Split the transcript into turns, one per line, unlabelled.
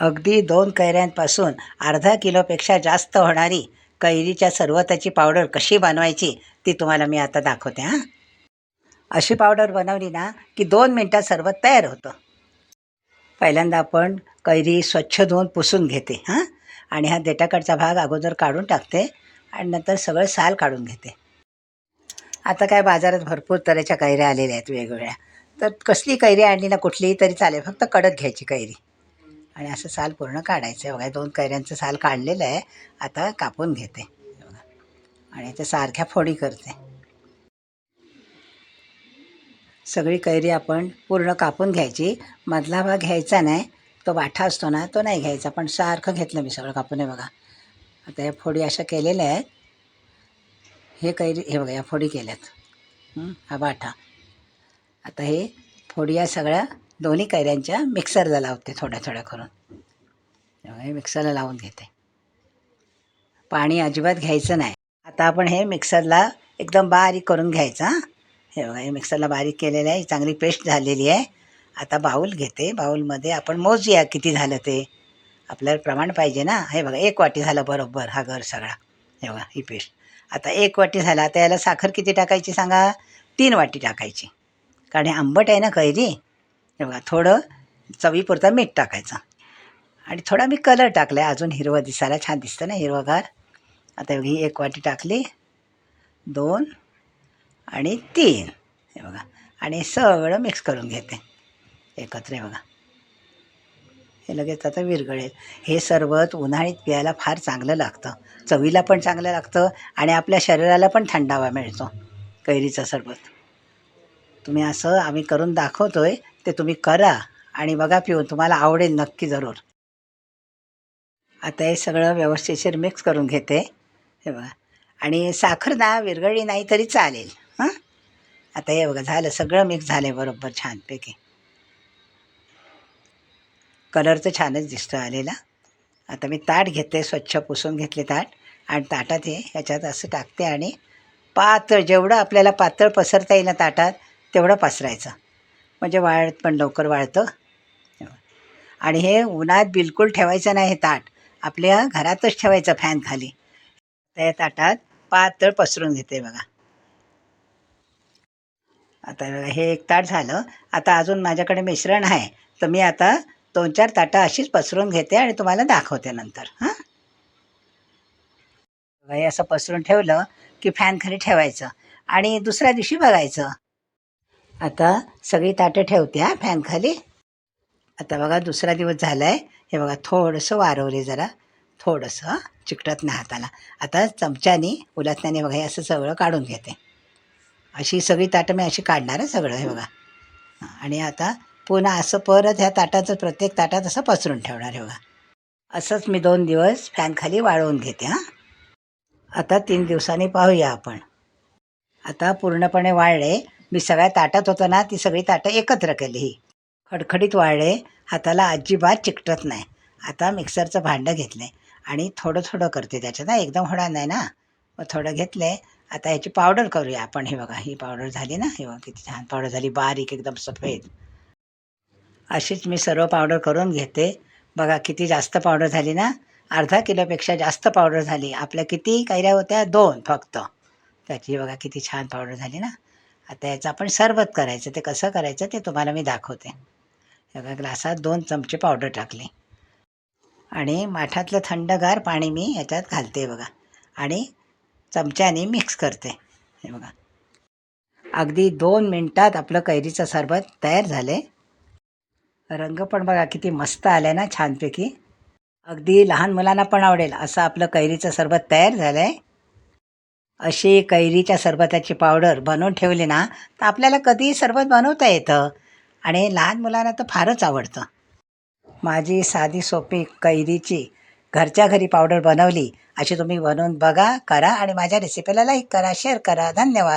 अगदी दोन कैऱ्यांपासून अर्धा किलोपेक्षा जास्त होणारी कैरीच्या सरबताची पावडर कशी बनवायची ती तुम्हाला मी आता दाखवते हां. अशी पावडर बनवली ना की दोन मिनटात सरबत तयार होतं. पहिल्यांदा आपण कैरी स्वच्छ धुवून पुसून घेते हां. आणि हा देटाकडचा भाग अगोदर काढून टाकते आणि नंतर सगळं साल काढून घेते. आता काय बाजारात भरपूर तऱ्हेच्या कैऱ्या आलेल्या आहेत वेगवेगळ्या. तर कसली कैरी आणली ना कुठलीही तरी चालेल फक्त कडक घ्यायची कैरी. आणि असं साल पूर्ण काढायचं आहे. बघा दोन कैऱ्यांचं साल काढलेलं आहे. आता कापून घेते. बघा. आणि ते सारख्या फोडी करते. सगळी कैरी आपण पूर्ण कापून घ्यायची. मधला भाग घ्यायचा नाही. तो वाठा असतो ना तो नाही घ्यायचा. पण सारखं घेतलं मी सगळं कापून आहे बघा. आता या फोडी अशा केलेल्या आहेत. हे कैरी हे बघा या फोडी केल्यात. हा वाठा. आता हे फोडी या सगळ्या दोन्ही कैऱ्यांच्या मिक्सरला लावते थोड्या थोड्या करून. हे हे मिक्सरला लावून घेते. पाणी अजिबात घ्यायचं नाही. आता आपण हे मिक्सरला एकदम बारीक करून घ्यायचं हां. हे बघा हे मिक्सरला बारीक केलेलं आहे चांगली पेस्ट झालेली आहे. आता बाऊल घेते. बाऊलमध्ये आपण मोजूया किती झालं ते. आपल्याला प्रमाण पाहिजे ना. हे बघा एक वाटी झालं बरोबर हा घर सगळा. हे बघा ही पेस्ट. आता एक वाटी झाला आता याला साखर किती टाकायची सांगा? तीन वाटी टाकायची. कारण हे आंबट आहे ना कैरी? हे बघा थोडं चवीपुरतं मीठ टाकायचं. आणि थोडा मी कलर टाकला आहे अजून हिरवं दिसायला छान दिसतं ना हिरवगार. आता ही एक वाटी टाकली दोन आणि तीन. हे बघा आणि सगळं मिक्स करून घेते. एकत्र हे बघा. हे लगेच आता विरघळेल. हे सरबत उन्हाळीत प्यायला फार चांगलं लागतं. चवीला पण चांगलं लागतं आणि आपल्या शरीराला पण थंडावा मिळतो कैरीचं सरबत. तुम्ही असं आम्ही करून दाखवतो आहे ते तुम्ही करा आणि बघा पिऊन तुम्हाला आवडेल नक्की जरूर. आता हे सगळं व्यवस्थितशीर मिक्स करून घेते. हे बघा. आणि साखर ना विरघळली नाही तरी चालेल. हां? आता हे बघा झालं. सगळं मिक्स झालं आहे बरोबर छानपैकी. कलर तर छानच दिसतो आलेला. आता मी ताट घेते स्वच्छ पुसून घेतले ताट. आणि ताटात हे ह्याच्यात असं टाकते आणि पातळ जेवढं आपल्याला पातळ पसरता येईल ना ताटात तेवढं पसरायचं. म्हणजे वाळत पण लवकर वाळतं आणि हे उन्हात बिलकुल ठेवायचं नाही हे ताट. आपल्या घरातच ठेवायचं फॅन खाली. त्या ताटात पातळ पसरून घेते बघा. आता बघा हे एक ताट झालं. आता अजून माझ्याकडे मिश्रण आहे. तर मी आता दोन चार ताटं अशीच पसरून घेते आणि तुम्हाला दाखवते नंतर. हां? हे असं पसरून ठेवलं की फॅन खाली ठेवायचं. आणि दुसऱ्या दिवशी बघायचं. आता सगळी ताटं ठेवते हा फॅनखाली आता बघा दुसरा दिवस झाला आहे हे बघा थोडंसं वारवले जरा. थोडंसं हां चिकटत नाही हाताला. आता चमच्याने उलटण्याने बघा हे असं सगळं काढून घेते. अशी सगळी ताटं मी अशी काढणार आहे सगळं हे बघा. आणि आता पुन्हा असं परत ह्या ताटाचं प्रत्येक ताटात असं पसरून ठेवणार आहे बघा. असंच मी दोन दिवस फॅनखाली वाळवून घेते हां. आता तीन दिवसांनी पाहूया आपण. आता पूर्णपणे वाळले. मी सगळ्या ताटात होतं ना ती सगळी ताटं एकत्र केली ही. खडखडीत वाळले हाताला अजिबात चिकटत नाही. आता मिक्सरचं भांडं घेतलं आहे आणि थोडं थोडं करते त्याच्यात. ना एकदम होणार नाही ना. मग थोडं घेतलं. आता ह्याची पावडर करूया आपण. हे बघा ही पावडर झाली ना. हे बघा किती छान पावडर झाली. बारीक एकदम सफेद. अशीच मी सर्व पावडर करून घेते. बघा किती जास्त पावडर झाली ना. अर्धा किलोपेक्षा जास्त पावडर झाली. आपल्या किती कैऱ्या होत्या? दोन फक्त. त्याची बघा किती छान पावडर झाली ना. आता याचं आपण सरबत करायचं ते कसं करायचं ते तुम्हाला मी दाखवते. एका ग्लासात दोन चमचे पावडर टाकली. आणि माठातलं थंडगार पाणी मी याच्यात घालते बघा. आणि चमच्याने मिक्स करते. हे बघा. अगदी दोन मिनटात आपलं कैरीचं सरबत तयार झाले. रंग पण बघा किती मस्त आले ना छानपैकी. अगदी लहान मुलांना पण आवडेल असं आपलं कैरीचं सरबत तयार झालं आहे अशी कैरीच्या सरबताची पावडर बनवून ठेवली ना तर आपल्याला कधीही सरबत बनवता येतं. आणि लहान मुलांना तर फारच आवडतं. माझी साधी सोपी कैरीची घरच्या घरी पावडर बनवली अशी तुम्ही बनवून बघा करा आणि माझ्या रेसिपीला लाईक करा शेअर करा. धन्यवाद.